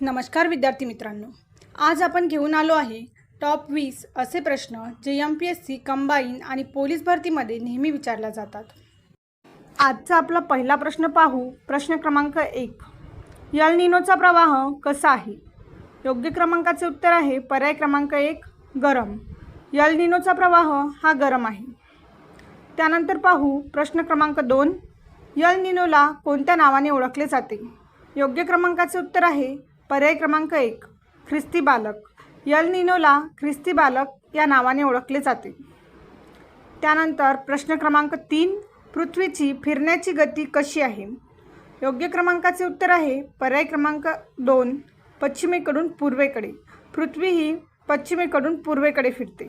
नमस्कार विद्यार्थी मित्रांनो. आज आपण घेऊन आलो आहे टॉप वीस असे प्रश्न जे M P S C combine आणि पोलीस भरतीमध्ये नेहमी विचारल्या जातात. आजचा आपला पहिला प्रश्न पाहू. प्रश्न क्रमांक एक. यल निनोचा प्रवाह कसा आहे? योग्य क्रमांकाचे उत्तर आहे. पर्याय क्रमांक एक गरम. यल निनोचा प्रवाह हा गरम आहे. त्यानंतर पाहू. प्रश्न क्रमांक दोन. यल निनोला कोणत्या नावाने ओळखले जाते? योग्य क्रमांकाचे उत्तर आहे पर्याय क्रमांक एक ख्रिस्ती बालक. यल निनोला ख्रिस्ती बालक या नावाने ओळखले जाते. त्यानंतर प्रश्न क्रमांक तीन पृथ्वीची फिरण्याची गती कशी आहे? योग्य क्रमांकाचे उत्तर आहे पर्याय क्रमांक दोन पश्चिमेकडून पूर्वेकडे. पृथ्वी ही पश्चिमेकडून पूर्वेकडे फिरते.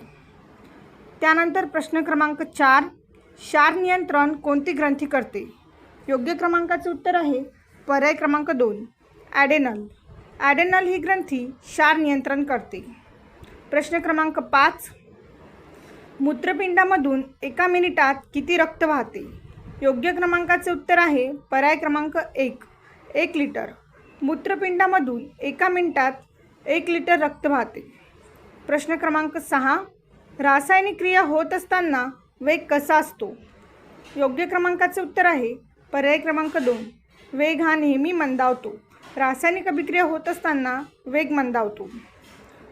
त्यानंतर प्रश्न क्रमांक चार क्षार नियंत्रण कोणती ग्रंथी करते? योग्य क्रमांकाचे उत्तर आहे पर्याय क्रमांक दोन ॲडेनल. ॲडेनल ही ग्रंथी क्षार नियंत्रण करते. प्रश्न क्रमांक पाच. मूत्रपिंडामधून एका मिनिटात किती रक्त वाहते? योग्य क्रमांकाचे उत्तर आहे पर्याय क्रमांक एक एक लिटर. मूत्रपिंडामधून एका मिनिटात एक लिटर रक्त वाहते. प्रश्न क्रमांक सहा. रासायनिक क्रिया होत असताना वेग कसा असतो? योग्य क्रमांकाचे उत्तर आहे पर्याय क्रमांक दोन. वेग हा नेहमी मंदावतो. रासायनिक अभिक्रिया होत असताना वेग मंदावतो.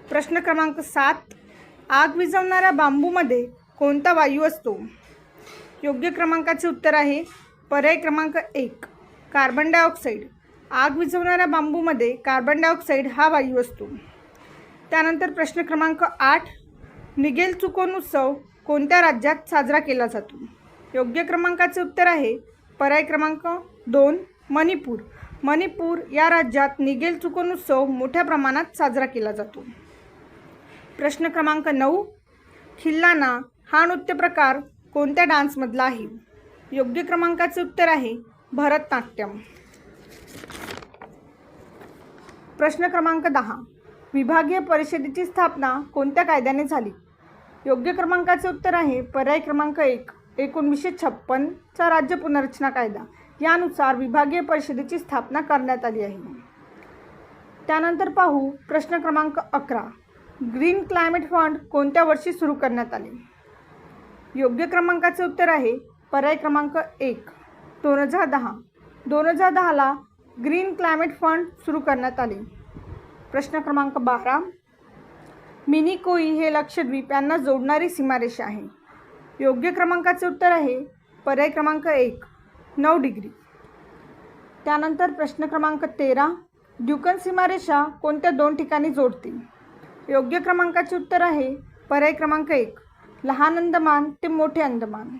प्रश्न क्रमांक सात आग विझवणाऱ्या बांबूमध्ये कोणता वायू असतो? योग्य क्रमांकाचे उत्तर आहे पर्याय क्रमांक एक कार्बन डायऑक्साईड. आग विझवणाऱ्या बांबूमध्ये कार्बन डायऑक्साईड हा वायू असतो. त्यानंतर प्रश्न क्रमांक आठ निगेल चुकोन उत्सव कोणत्या राज्यात साजरा केला जातो? योग्य क्रमांकाचे उत्तर आहे पर्याय क्रमांक दोन मणिपूर. मणिपूर या राज्यात निगेल चुकोन उत्सव मोठ्या प्रमाणात साजरा केला जातो. प्रश्न क्रमांक नऊ खिल्लाना हा नृत्य प्रकार कोणत्या डान्समधला आहे? योग्य क्रमांकाचे उत्तर आहे भरतनाट्यम. प्रश्न क्रमांक दहा विभागीय परिषदेची स्थापना कोणत्या कायद्याने झाली? योग्य क्रमांकाचे उत्तर आहे पर्याय क्रमांक एक एकोणीसशे छप्पनचा राज्य पुनर्रचना कायदा. यानुसार विभागीय परिषदेची स्थापना करण्यात आली आहे. त्यानंतर पाहू प्रश्न क्रमांक अकरा. ग्रीन क्लायमेट फंड कोणत्या वर्षी सुरू करण्यात आले? योग्य क्रमांकाचे उत्तर आहे पर्याय क्रमांक एक. दोन हजार दहा. दोन हजार दहाला ग्रीन क्लायमेट फंड सुरू करण्यात आले. प्रश्न क्रमांक बारा. मिनी कोई हे लक्षद्वीप यांना जोडणारी सीमारेषा आहे. योग्य क्रमांकाचे उत्तर आहे पर्याय क्रमांक एक. नऊ डिग्री. त्यानंतर प्रश्न क्रमांक तेरा ड्युकन सीमारेषा कोणत्या दोन ठिकाणी जोडते योग्य क्रमांकाचे उत्तर आहे पर्याय क्रमांक एक लहान अंदमान ते मोठे अंदमान.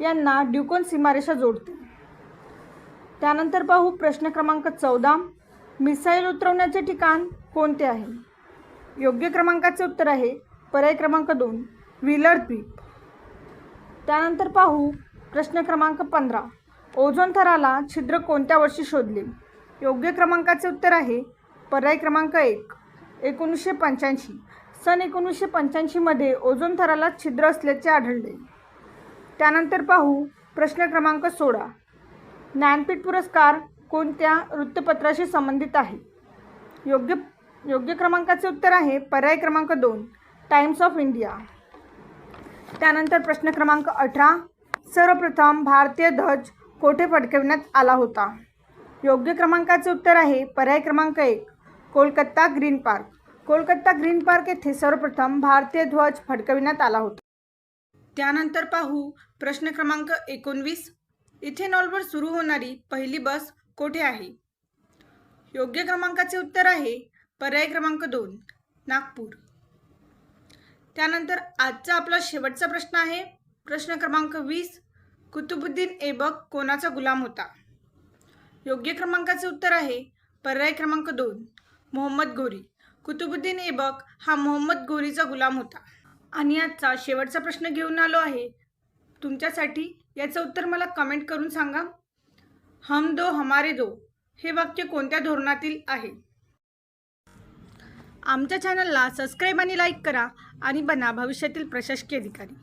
यांना ड्युकोन सीमारेषा जोडते त्यानंतर पाहू प्रश्न क्रमांक चौदा मिसाईल उतरवण्याचे ठिकाण कोणते आहे? योग्य क्रमांकाचे उत्तर आहे पर्याय क्रमांक दोन व्हीलर द्वीप त्यानंतर पाहू प्रश्न क्रमांक पंधरा ओझोन थराला छिद्र कोणत्या वर्षी शोधले? योग्य क्रमांकाचे उत्तर आहे पर्याय क्रमांक एक एकोणीसशे पंच्याऐंशी. सन एकोणीसशे पंच्याऐंशीमध्ये ओझोन थराला छिद्र असल्याचे आढळले. त्यानंतर पाहू प्रश्न क्रमांक सोळा. ज्ञानपीठ पुरस्कार कोणत्या वृत्तपत्राशी संबंधित आहे? योग्य योग्य क्रमांकाचे उत्तर आहे पर्याय क्रमांक दोन टाइम्स ऑफ इंडिया. त्यानंतर प्रश्न क्रमांक अठरा. सर्वप्रथम भारतीय ध्वज कोठे फडकविण्यात आला होता? योग्य क्रमांकाचे उत्तर आहे पर्याय क्रमांक एक Kolkata Green Park. Kolkata Green Park येथे सर्वप्रथम भारतीय ध्वज फडकविण्यात आला होता. त्यानंतर पाहू प्रश्न क्रमांक एकोणवीस. इथेनॉलवर सुरू होणारी पहिली बस कोठे आहे? योग्य क्रमांकाचे उत्तर आहे पर्याय क्रमांक दोन नागपूर. त्यानंतर आजचा आपला शेवटचा प्रश्न आहे. प्रश्न क्रमांक वीस कुतुबुद्दीन ऐबक कोणाचा गुलाम होता? योग्य क्रमांकाचे उत्तर आहे पर्याय क्रमांक दोन मोहम्मद गोरी. कुतुबुद्दीन ऐबक हा मोहम्मद गोरीचा गुलाम होता. आणि आजचा शेवटचा प्रश्न घेऊन आलो आहे. तुमच्यासाठी याचं उत्तर मला कमेंट करून सांगा. हम दो हमारे दो. हे वाक्य कोणत्या धोरणातील आहे? आमच्या चॅनलला सबस्क्राईब आणि लाईक करा आणि बना भविष्यातील प्रशासकीय अधिकारी.